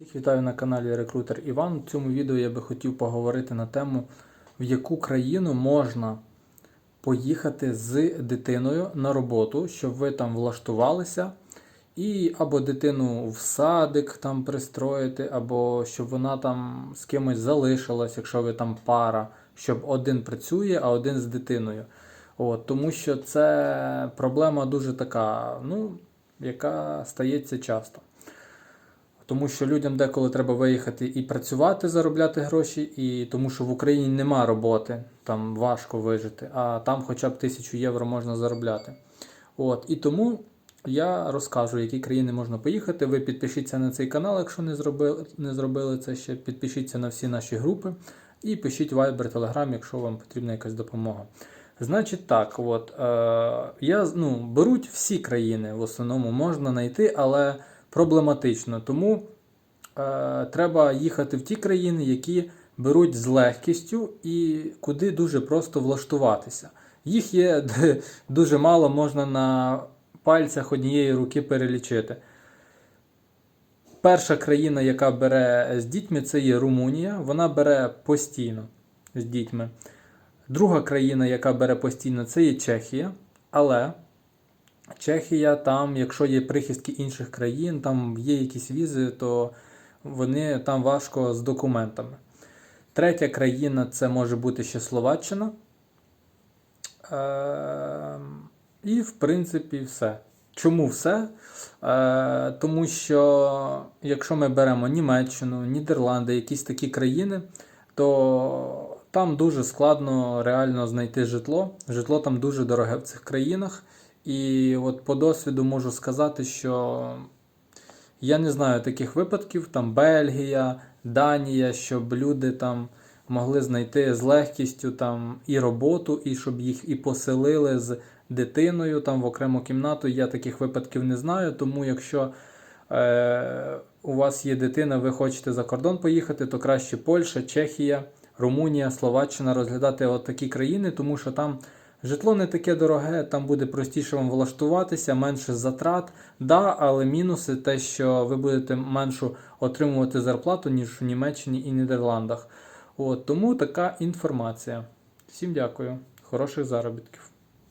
Всіх вітаю на каналі Рекрутер Іван. В цьому відео я би хотів поговорити на тему, в яку країну можна поїхати з дитиною на роботу, щоб ви там влаштувалися, і або дитину в садик там пристроїти, або щоб вона там з кимось залишилась, якщо ви там пара, щоб один працює, а один з дитиною. От, тому що це проблема дуже така, ну, яка стається часто. Тому що людям деколи треба виїхати і працювати, заробляти гроші, і тому що в Україні нема роботи, там важко вижити, а там хоча б тисячу євро можна заробляти. От, і тому я розкажу, які країни можна поїхати. Ви підпишіться на цей канал, якщо не зробили, не зробили це ще. Підпишіться на всі наші групи і пишіть Viber, Telegram, якщо вам потрібна якась допомога. Значить так, от, е, я, ну, беруть всі країни, в основному можна знайти, але проблематично. Тому е, треба їхати в ті країни, які беруть з легкістю і куди дуже просто влаштуватися. Їх є дуже мало, можна на пальцях однієї руки перелічити. Перша країна, яка бере з дітьми, це є Румунія. Вона бере постійно з дітьми. Друга країна, яка бере постійно, це є Чехія. Але Чехія, там, якщо є прихистки інших країн, там є якісь візи, то вони там важко з документами. Третя країна це може бути ще Словаччина. Е, і, в принципі, все. Чому все? Е, тому що якщо ми беремо Німеччину, Нідерланди, якісь такі країни, то там дуже складно реально знайти житло. Житло там дуже дороге в цих країнах. І от по досвіду можу сказати, що я не знаю таких випадків, там Бельгія, Данія, щоб люди там могли знайти з легкістю там і роботу, і щоб їх і поселили з дитиною там в окрему кімнату. Я таких випадків не знаю. Тому якщо е, у вас є дитина, ви хочете за кордон поїхати, то краще Польща, Чехія, Румунія, Словаччина розглядати от такі країни, тому що там. Житло не таке дороге, там буде простіше вам влаштуватися, менше затрат. Да, але мінуси те, що ви будете меншу отримувати зарплату, ніж у Німеччині і Нідерландах. От, тому така інформація. Всім дякую, хороших заробітків.